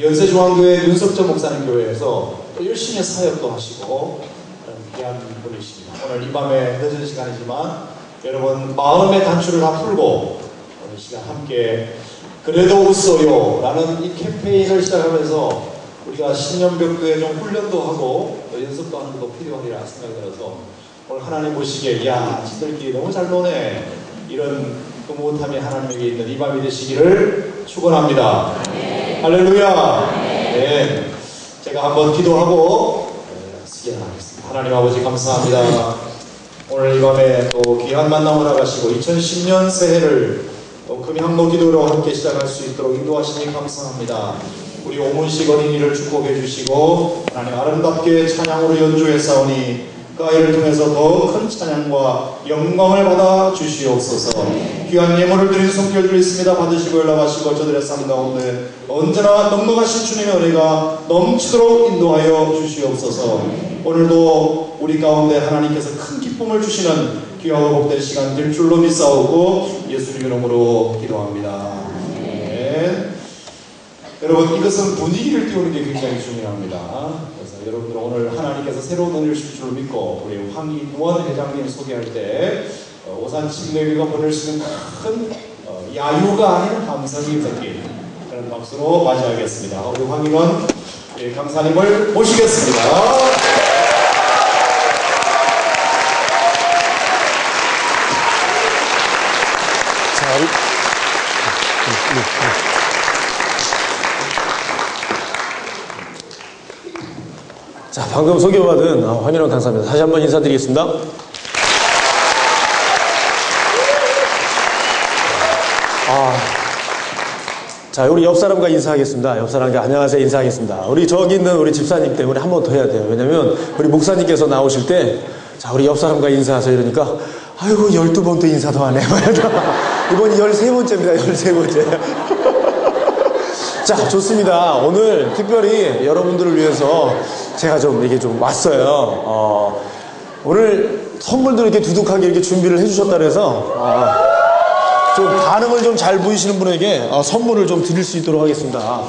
연세중앙교회 윤석전 목사님 교회에서 또 열심히 사역도 하시고 귀한 분이십니다. 오늘 이 밤에 늦은 시간이지만 여러분 마음의 단추를 다 풀고 오늘 시간 함께 그래도 웃어요 라는 이 캠페인을 시작하면서 우리가 신년벽도에 좀 훈련도 하고 또 연습도 하는 것도 필요하리라 생각이 들어서 오늘 하나님 보시기에 야 지들끼리 너무 잘 노네 이런 흐뭇함이 하나님에게 있는 이 밤이 되시기를 축원합니다. 할렐루야. 네. 제가 한번 기도하고 시작하겠습니다. 하나님 아버지 감사합니다. 오늘 이 밤에 또 귀한 만남 을 나가시고 2010년 새해를 또 금향로 기도로 함께 시작할 수 있도록 인도하시니 감사합니다. 우리 오문식 어린이를 축복해 주시고 하나님 아름답게 찬양으로 연주해 싸우니 그 아이를 통해서 더큰 찬양과 영광을 받아 주시옵소서. 귀한 예물을 드린 손길들 있습니다. 받으시고 연락하시고 저들의 삶 가운데 언제나 넉넉하신 주님의 은혜가 넘치도록 인도하여 주시옵소서. 오늘도 우리 가운데 하나님께서 큰 기쁨을 주시는 귀하고 복된 시간 될 줄로 믿사오고 예수님 이름으로 기도합니다. 네. 여러분 이것은 분위기를 띄우는 게 굉장히 중요합니다. 여러분들 오늘 하나님께서 새로운 은혜를 주실 줄 믿고 우리 황인원 회장님 소개할 때 어, 오산 침례교가 보낼 수 있는 큰 어, 야유가 아닌 감성이 섞인 그런 박수로 맞이하겠습니다. 우리 황인원 예, 강사님을 모시겠습니다. 자, 우리, 음, 음, 음. 자, 방금 소개받은 아, 황인원 강사입니다. 다시 한번 인사드리겠습니다. 아, 자, 우리 옆 사람과 인사하겠습니다. 옆 사람과 안녕하세요 인사하겠습니다. 우리 저기 있는 우리 집사님 때문에 한 번 더 해야 돼요. 왜냐면 우리 목사님께서 나오실 때, 자, 우리 옆 사람과 인사하세요 이러니까, 아이고, 12번 또 인사 더 하네. 이번이 13번째입니다. 13번째. 자, 좋습니다. 오늘 특별히 여러분들을 위해서 제가 좀 이게 좀 왔어요. 어, 오늘 선물도 이렇게 두둑하게 이렇게 준비를 해주셨다 그래서 어, 좀 반응을 좀 잘 보이시는 분에게 어, 선물을 좀 드릴 수 있도록 하겠습니다.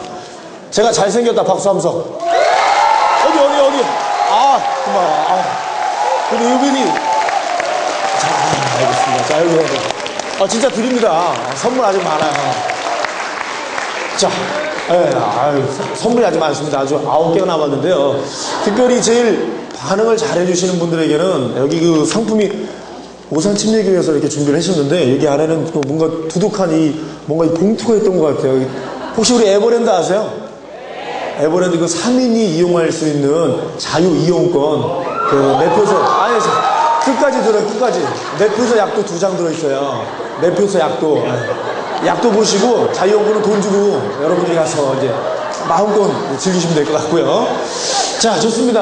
제가 잘생겼다 박수 함성. 어디 어디 어디. 아, 고마워. 아, 그리 유빈이. 자, 알겠습니다. 자, 여기 여기. 아, 진짜 드립니다. 선물 아직 많아요. 자, 네, 아유, 선물이 아직 많습니다. 아주 아홉 개가 남았는데요. 특별히 제일 반응을 잘 해주시는 분들에게는 여기 그 상품이 오산 침례교회에서 이렇게 준비를 하셨는데 여기 안에는 또 뭔가 두둑한 이 뭔가 이 봉투가 있던 것 같아요. 혹시 우리 에버랜드 아세요? 에버랜드 그 3인이 이용할 수 있는 자유 이용권 그 매표소 아니 끝까지 들어요 끝까지 매표소 약도 두 장 들어있어요 매표소 약도 약도 보시고 자유연구는 돈 주고 여러분들이 가서 이제 마음껏 즐기시면 될 것 같고요. 자, 좋습니다.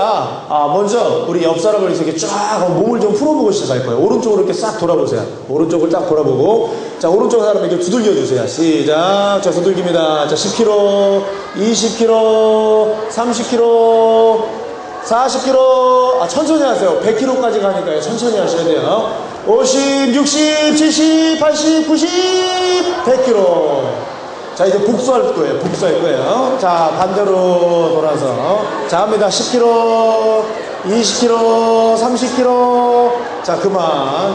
아, 먼저 우리 옆 사람을 이렇게 쫙 몸을 좀 풀어보고 시작할 거예요. 오른쪽으로 이렇게 싹 돌아보세요. 오른쪽을 딱 돌아보고. 자, 오른쪽 사람 이렇게 두들겨 주세요. 시작. 자, 두들깁니다. 자, 10kg, 20kg, 30kg, 40kg. 아, 천천히 하세요. 100kg까지 가니까요. 천천히 하셔야 돼요. 50, 60, 70, 80, 90, 100kg. 자, 이제 복수할 거예요. 복수할 거예요. 자, 반대로 돌아서. 자, 합니다. 10kg, 20kg, 30kg. 자, 그만. 아,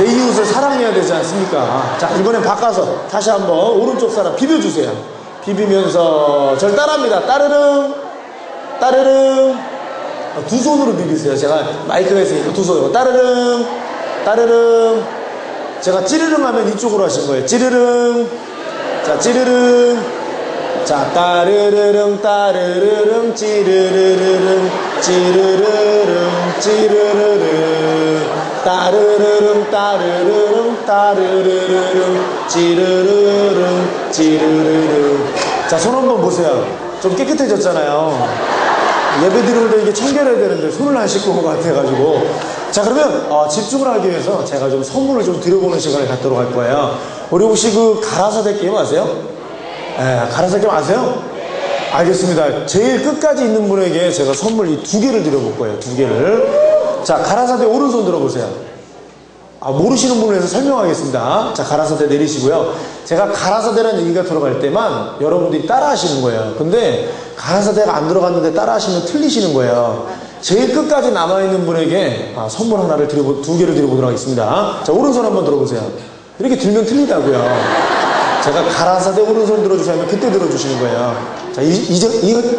내 이웃을 사랑해야 되지 않습니까? 자, 이번엔 바꿔서 다시 한번 오른쪽 사람 비벼주세요. 비비면서 절 따라합니다. 따르릉, 따르릉. 두 손으로 비비세요. 제가 마이크가 있으니까 두 손으로. 따르릉, 따르릉. 제가 찌르릉 하면 이쪽으로 하신 거예요. 찌르릉. 자, 찌르릉. 자, 따르르릉, 따르르릉, 찌르르르릉, 찌르르릉, 찌르르릉. 따르르릉, 따르르릉, 따르르르릉, 찌르르릉, 찌르르릉. 자, 손 한번 보세요. 좀 깨끗해졌잖아요. 예배 드리는 데 이게 청결해야 되는데 손을 안 씻고 온 것 같아가지고. 자 그러면 어, 집중을 하기 위해서 제가 좀 선물을 좀 드려보는 시간을 갖도록 할 거예요. 우리 혹시 그 가라사대 게임 아세요? 예, 가라사대 게임 아세요? 알겠습니다. 제일 끝까지 있는 분에게 제가 선물 이 두 개를 드려볼 거예요 두 개를. 자 가라사대 오른손 들어보세요. 아, 모르시는 분을 위해서 설명하겠습니다. 자 가라사대 내리시고요 제가 가라사대라는 얘기가 들어갈 때만 여러분들이 따라 하시는 거예요. 근데 가라사대가 안 들어갔는데 따라 하시면 틀리시는 거예요. 제일 끝까지 남아있는 분에게 아, 선물 하나를 드리고, 두 개를 드려보도록 하겠습니다. 자, 오른손 한번 들어보세요. 이렇게 들면 틀리다고요. 제가 가라사대 오른손 들어주시면 그때 들어주시는 거예요. 자, 이, 이, 이,